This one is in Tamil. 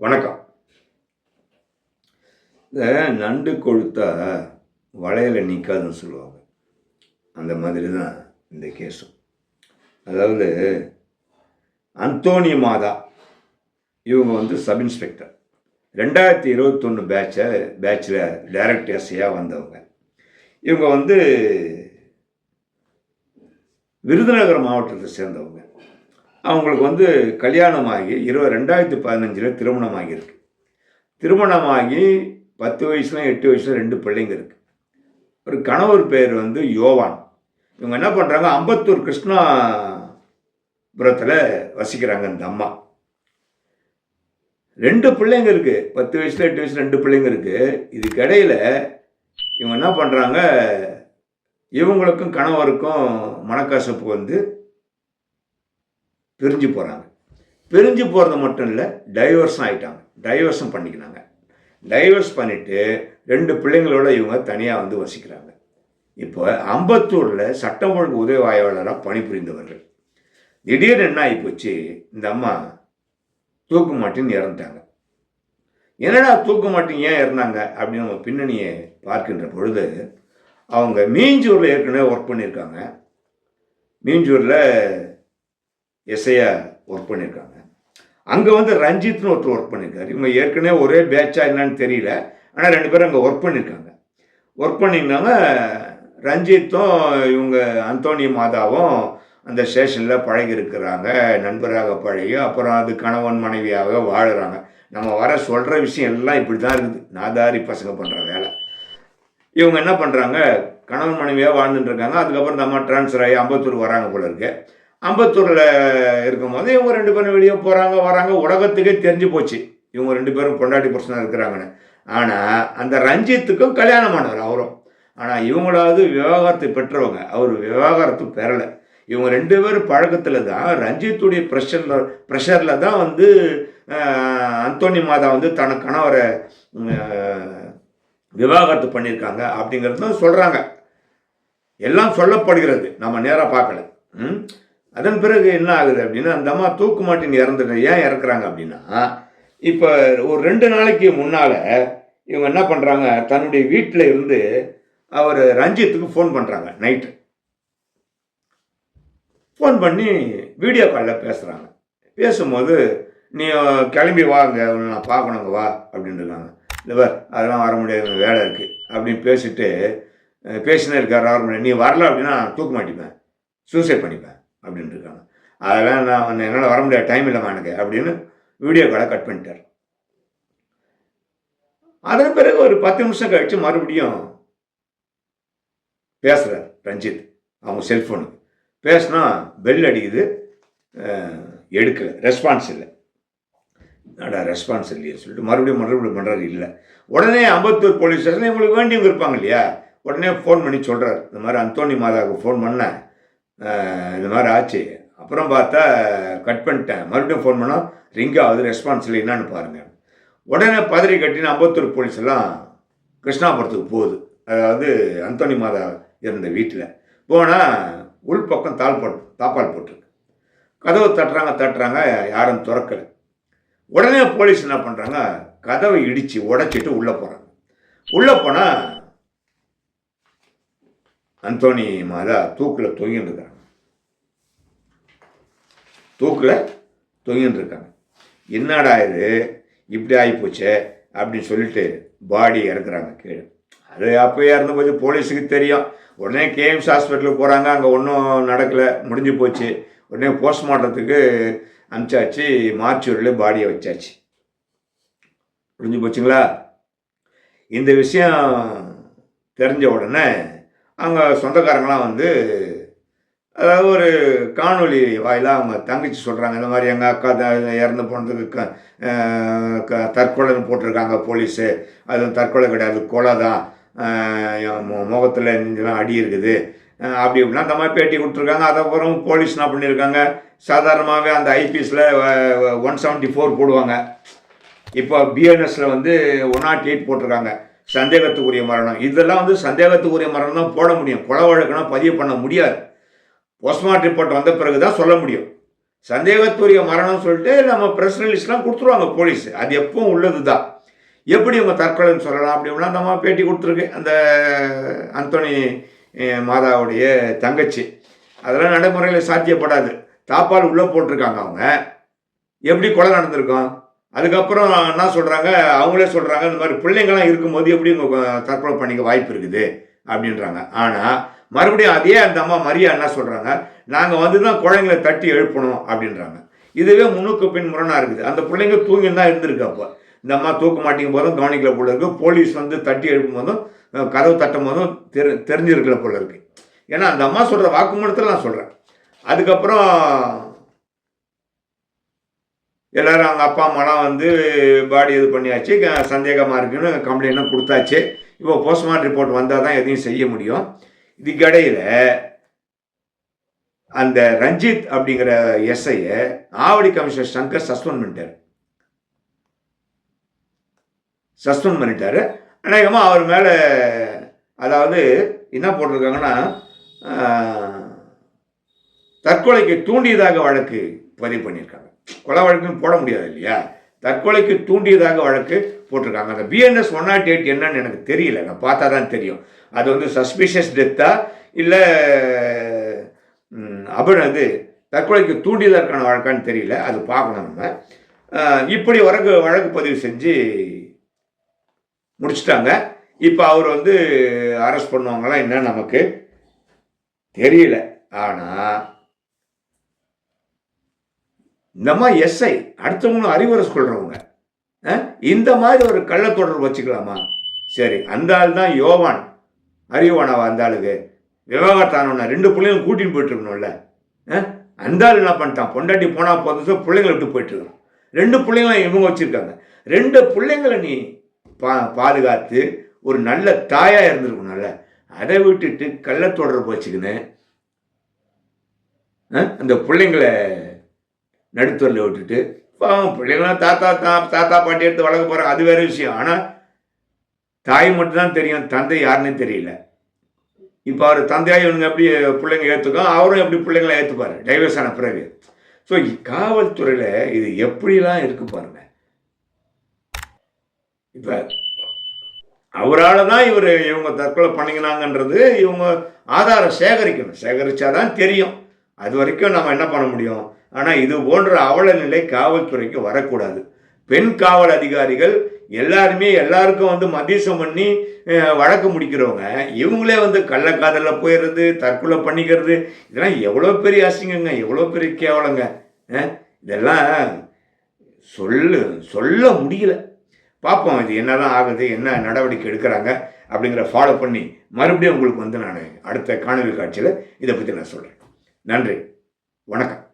வணக்கம். இந்த நண்டு கொழுத்தா வளையல நிற்காதுன்னு சொல்லுவாங்க. அந்த மாதிரி தான் இந்த கேஸும் அதாவது அந்தோனிய மாதா இவங்க வந்து சப் இன்ஸ்பெக்டர். ரெண்டாயிரத்தி இருபத்தொன்று பேட்சை பேட்சில் டைரக்ட் எஸ்ஐயாக வந்தவங்க. இவங்க வந்து விருதுநகர் மாவட்டத்தை சேர்ந்தவங்க. அவங்களுக்கு வந்து கல்யாணமாகி இருபது ரெண்டாயிரத்தி பதினஞ்சில் திருமணமாகியிருக்கு. திருமணமாகி பத்து வயசுல எட்டு வயசுல ரெண்டு பிள்ளைங்க இருக்கு. ஒரு கணவர் பேர் வந்து யோவான். இவங்க என்ன பண்ணுறாங்க அம்பத்தூர் கிருஷ்ணாபுரத்தில் வசிக்கிறாங்க இந்த அம்மா. ரெண்டு பிள்ளைங்க இருக்குது பத்து வயசுல எட்டு வயசுல ரெண்டு பிள்ளைங்க இருக்குது இதுக்கு இடையில இவங்க என்ன பண்ணுறாங்க இவங்களுக்கும் கணவருக்கும் மனக்கசப்பு வந்து பிரிஞ்சு போகிறாங்க பிரிஞ்சு போகிறது மட்டும் இல்லை டைவர்ஸும் ஆகிட்டாங்க டைவர்ஸும் பண்ணிக்கினாங்க. டைவர்ஸ் பண்ணிவிட்டு ரெண்டு பிள்ளைங்களோட இவங்க தனியாக வந்து வசிக்கிறாங்க. இப்போ அம்பத்தூரில் சட்டம் ஒழுங்கு உதவி ஆய்வாளராக பணிபுரிந்தவர்கள். திடீர்னு என்ன ஆகிப்போச்சு இந்த அம்மா தூக்கு மாட்டின்னு இறந்துட்டாங்க. என்னடா தூக்கு மாட்டின் ஏன் இறந்தாங்க? அப்படின்னு நம்ம பின்னணியை பார்க்கின்ற பொழுது அவங்க மீஞ்சூரில் ஏற்கனவே ஒர்க் பண்ணியிருக்காங்க. மீஞ்சூரில் எஸ்ஐயா ஒர்க் பண்ணியிருக்காங்க அங்கே வந்து ரஞ்சித்னு ஒருத்தர் ஒர்க் பண்ணியிருக்காரு இவங்க ஏற்கனவே ஒரே பேட்சா என்னன்னு தெரியல. ஆனால் ரெண்டு பேரும் அங்கே ஒர்க் பண்ணியிருக்காங்க ஒர்க் பண்ணியிருந்தாங்க ரஞ்சித்தும் இவங்க அந்தோனி மாதாவும் அந்த ஸ்டேஷனில் பழகி இருக்கிறாங்க நண்பராக பழகி அப்புறம் அது கணவன் மனைவியாக வாழுறாங்க. நம்ம வர சொல்கிற விஷயம் எல்லாம் இப்படி தான் இருக்குது நாதாரி பசங்க பண்ணுற வேலை. இவங்க என்ன பண்ணுறாங்க கணவன் மனைவியாக வாழ்ந்துட்டு இருக்காங்க. அதுக்கப்புறம் நம்ம டிரான்ஸ்ஃபர் ட்ரான்ஸ்ஃபர் ஆகி அம்பத்தூர் வராங்க போல இருக்கு. அம்பத்தூரில் இருக்கும்போது இவங்க ரெண்டு பேரும் வெளியே போகிறாங்க வராங்க. உலகத்துக்கே தெரிஞ்சு போச்சு. இவங்க ரெண்டு பேரும் பொண்டாட்டி புருஷனாக இருக்கிறாங்கன்னு. ஆனால் அந்த ரஞ்சித்துக்கும் கல்யாணமானவர் அவரும். ஆனால் இவங்களாவது விவாகரத்து பெற்றவங்க. அவர் விவாகரத்து பெறலை. இவங்க ரெண்டு பேரும் பழக்கத்தில் தான் ரஞ்சித்துடைய ப்ரெஷரில் ப்ரெஷரில் தான் வந்து அந்தோனி மாதா வந்து தன கணவரை விவாகரத்து பண்ணியிருக்காங்க அப்படிங்கிறது தான் சொல்கிறாங்க எல்லாம் சொல்லப்படுகிறது. நம்ம நேராக பார்க்கல. ம்? அதன் பிறகு என்ன ஆகுது அப்படின்னா அந்த அம்மா தூக்கு மாட்டின் இறந்துட்டேன் ஏன் இறக்குறாங்க அப்படின்னா இப்போ ஒரு ரெண்டு நாளைக்கு முன்னால் இவங்க என்ன பண்ணுறாங்க தன்னுடைய வீட்டில் இருந்து அவர் ரஞ்சித்துக்கு ஃபோன் பண்ணுறாங்க நைட்டு ஃபோன் பண்ணி வீடியோ காலில் பேசுகிறாங்க பேசும்போது நீ கிளம்பி வாங்க நான் பார்க்கணுங்க வா அப்படின்றாங்க இருக்காங்க. இல்லை அதெல்லாம் வர முடியாது வேலை இருக்குது அப்படின்னு பேசிட்டு பேசினே இருக்கார் வர முடியாது நீ வரல அப்படின்னா தூக்க மாட்டிப்பேன் சூசைட் பண்ணிப்பேன். அப்படின்ட்டு இருக்காங்க அதெல்லாம் நான் என்னால் வர முடியாது டைம் இல்லைம்மா எனக்கு அப்படின்னு வீடியோ காலை கட் பண்ணிட்டார். அதன் பிறகு ஒரு பத்து நிமிஷம் கழித்து மறுபடியும் பேசுகிறார் ரஞ்சித் அவங்க செல்ஃபோனுக்கு பேசினா பெல் அடிக்குது எடுக்கலை ரெஸ்பான்ஸ் இல்லை. என்னடா ரெஸ்பான்ஸ் இல்லையே சொல்லிட்டு மறுபடியும் மறுபடியும் பண்ணுறாரு இல்லை. உடனே அம்பத்தூர் போலீஸ் ஸ்டேஷனில் இவங்களுக்கு வேண்டியவங்க இருப்பாங்க இல்லையா? உடனே ஃபோன் பண்ணி சொல்கிறார் இந்த மாதிரி அந்தோனி மாதாவுக்கு ஃபோன் பண்ணேன். இந்த மாதிரி ஆச்சு. அப்புறம் பார்த்தா கட் பண்ணிட்டேன். மறுபடியும் ஃபோன் பண்ணால் ரிங் ஆகுது ரெஸ்பான்ஸ் இல்லை என்னன்னு பாருங்கள் உடனே பதறி கட்டின அம்பத்தூர் போலீஸ் எல்லாம் கிருஷ்ணாபுரத்துக்கு போகுது. அதாவது அந்தோனி மாதா இருந்த வீட்டில். போனால் உள்பக்கம் தால் போட்டு தாப்பால் போட்டிருக்கு. கதவை தட்டுறாங்க தட்டுறாங்க யாரும் திறக்கலை. உடனே போலீஸ் என்ன பண்ணுறாங்க கதவை இடித்து உடைச்சிட்டு உள்ளே போகிறாங்க உள்ளே போனால் அந்தோனி மாதா தூக்கில் தொங்கின்னு இருக்காங்க. தூக்கில் தொங்கின்னு இருக்காங்க. என்னடா இது? இப்படி ஆகிப்போச்சே அப்படின்னு சொல்லிட்டு பாடி இறக்குறாங்க கீழே. அது அப்போயே இருந்தபோது போலீஸுக்கு தெரியும். உடனே கேஎம்ஸ் ஹாஸ்பிட்டலுக்கு போகிறாங்க அங்கே ஒன்றும் நடக்கலை. முடிஞ்சு போச்சு. உடனே போஸ்ட்மார்ட்டத்துக்கு அனுப்பிச்சாச்சு மார்ச்சூரில் பாடியை வச்சாச்சு. முடிஞ்சு போச்சுங்களா? இந்த விஷயம் தெரிஞ்ச உடனே அவங்க சொந்தக்காரங்களாம் வந்து அதாவது ஒரு காணொளி வாயிலாக அவங்க தங்கச்சி சொல்கிறாங்க இந்த மாதிரி எங்கள் அக்கா த- இறந்து போனதுக்கு க க- தற்கொலைன்னு போட்டிருக்காங்க போலீஸு. அது தற்கொலை கிடையாது கொலை தான். முகத்தில் நெஞ்செல்லாம் அடி இருக்குது. அப்படி இப்படின்னா அந்த மாதிரி பேட்டி கொடுத்துருக்காங்க. அதுக்கப்புறம் போலீஸ் என்ன பண்ணியிருக்காங்க? சாதாரணமாகவே அந்த ஐபிஎஸில் ஒன் செவன்ட்டி ஃபோர் போடுவாங்க. இப்போ பிஎன்எஸில் வந்து ஒன் நாட் எயிட் போட்டிருக்காங்க. சந்தேகத்துக்குரிய மரணம். இதெல்லாம் வந்து சந்தேகத்துக்குரிய மரணம் தான் போட முடியும். கொலை வழக்குனா பதிவு பண்ண முடியாது. போஸ்ட்மார்ட் ரிப்போர்ட் வந்த பிறகு தான் சொல்ல முடியும். சந்தேகத்துரிய மரணம் சொல்லிட்டு நம்ம ப்ரெஸ் ரிலீஸ்லாம் கொடுத்துருவாங்க போலீஸ் அது எப்பவும் உள்ளது தான் எப்படி இவங்க தற்கொலைன்னு சொல்லலாம் அப்படின்னா நம்ம பேட்டி கொடுத்துருக்கு. அந்த அந்தோனி மாதாவுடைய தங்கச்சி. அதெல்லாம் நடைமுறையில் சாத்தியப்படாது. தாப்பால் உள்ளே போட்டிருக்காங்க அவங்க. எப்படி கொலை நடந்திருக்கும்? அதுக்கப்புறம் என்ன சொல்கிறாங்க அவங்களே சொல்கிறாங்க இந்த மாதிரி பிள்ளைங்களாம் இருக்கும்போது எப்படி இவங்க தற்கொலை பண்ணிக்க வாய்ப்பு இருக்குது? அப்படின்றாங்க. ஆனால் மறுபடியும் அதே அந்த அம்மா மரியா என்ன சொல்கிறாங்க நாங்கள் வந்து தான் குழந்தைங்களை தட்டி எழுப்பணும் அப்படின்றாங்க. இதுவே முன்னுக்கு பின் முரணாக இருக்குது. அந்த பிள்ளைங்க தூங்கி தான் இருந்திருக்கு அப்போ. இந்த அம்மா தூக்க மாட்டேங்கும் போதும் கவனிக்கல போல இருக்கு. போலீஸ் வந்து தட்டி எழுப்பும் போதும் கதவு தட்டும் போதும் தெரி தெரிஞ்சிருக்கல போல இருக்குது ஏன்னா அந்த அம்மா சொல்கிற வாக்குமூலத்தில் நான் சொல்கிறேன் அதுக்கப்புறம் எல்லோரும் அவங்க அப்பா அம்மாலாம் வந்து பாடி இது பண்ணியாச்சு. சந்தேகமாக இருக்குன்னு கம்ப்ளைண்ட்லாம் கொடுத்தாச்சு. இப்போ போஸ்ட்மார்ட்டம் ரிப்போர்ட் வந்தால் தான் எதையும் செய்ய முடியும். இதுக்கிடையில் அந்த ரஞ்சித் அப்படிங்கிற எஸ்ஐயை ஆவடி கமிஷனர் சங்கர் சஸ்பெண்ட் பண்ணிட்டார். சஸ்பெண்ட் பண்ணிட்டார். அநேகமாக அவர் மேலே அதாவது என்ன போட்டிருக்காங்கன்னா தற்கொலைக்கு தூண்டியதாக வழக்கு பதிவு பண்ணியிருக்காங்க. கொலை வழக்குன்னு போட முடியாது இல்லையா? தற்கொலைக்கு தூண்டியதாக வழக்கு போட்டிருக்காங்க. அந்த பிஎன்எஸ் ஒன் நாட் எயிட் என்னன்னு எனக்கு தெரியல. நான் பார்த்தா தான் தெரியும். அது வந்து சஸ்பிஷியஸ் டெத்தா இல்லை அபன் அது தற்கொலைக்கு தூண்டியதற்கான வழக்கான்னு தெரியல. அது பார்க்கணும் நம்ம. இப்படி வழக்கு வழக்கு பதிவு செஞ்சு முடிச்சிட்டாங்க. இப்போ அவர் வந்து அரெஸ்ட் பண்ணுவாங்களா என்ன நமக்கு தெரியல. ஆனால் இந்த மாதிரி எஸ்ஐ அடுத்தவங்களும் அறிவுரை சொல்கிறவங்க இந்த மாதிரி ஒரு கள்ளத்தொடர்பு வச்சுக்கலாமா? சரி அந்த ஆள் தான் யோவான். அறிவானவா அந்த ஆளுக்கு? விவாகரத்தானவன ரெண்டு பிள்ளைங்களும் கூட்டின்னு போயிட்டு இருக்கணும்ல அந்த ஆள் என்ன பண்ணிட்டான்? பொண்டாட்டி போனால் போதும் பிள்ளைங்களை விட்டு போயிட்டு இருக்கான் ரெண்டு பிள்ளைங்களும் இவங்க வச்சுருக்காங்க. ரெண்டு பிள்ளைங்களை நீ பா பாதுகாத்து ஒரு நல்ல தாயாக இருந்திருக்கணும்ல. அதை விட்டுட்டு கள்ளத்தொடர்பு வச்சுக்கின்னு அஹ்? அந்த பிள்ளைங்களை நடுத்தரில் விட்டுட்டு பாவம் பிள்ளைங்களாம் தாத்தா தா தாத்தா பாட்டி எடுத்து வளர்க்க போகிறாங்க அது வேற விஷயம். ஆனால் தாய் மட்டும்தான் தெரியும் தந்தை யாருன்னு தெரியல. இப்போ அவர் தந்தையாக இவனுங்க எப்படி பிள்ளைங்க ஏற்றுக்கோ அவரும் எப்படி பிள்ளைங்களை ஏற்றுப்பார் டைவர்ஸ் ஆன பிறகு. ஸோ காவல்துறையில் இது எப்படிலாம் இருக்கு பாருங்க. இப்போ அவரால் தான் இவர் இவங்க தற்கொலை பண்ணிக்கினாங்கன்றது இவங்க ஆதாரம் சேகரிக்கணும். சேகரிச்சாதான் தெரியும். அது வரைக்கும் நம்ம என்ன பண்ண முடியும்? ஆனால் இது போன்ற அவல நிலை காவல்துறைக்கு வரக்கூடாது. பெண் காவல் அதிகாரிகள் எல்லாருமே எல்லாருக்கும் வந்து மத்தியசம் பண்ணி வழக்கு முடிக்கிறவங்க இவங்களே வந்து கள்ளக்காதலில் போயிடுறது தற்கொலை பண்ணிக்கிறது இதெல்லாம் எவ்வளோ பெரிய அசிங்கங்க எவ்வளோ பெரிய கேவலங்க இதெல்லாம் சொல்லு சொல்ல முடியல. பார்ப்போம் இது என்னதான் ஆகுது என்ன நடவடிக்கை எடுக்கிறாங்க அப்படிங்கிற ஃபாலோ பண்ணி மறுபடியும் உங்களுக்கு வந்து நான் அடுத்த காணொலி காட்சியில் இதை பற்றி நான் சொல்கிறேன் நன்றி வணக்கம்.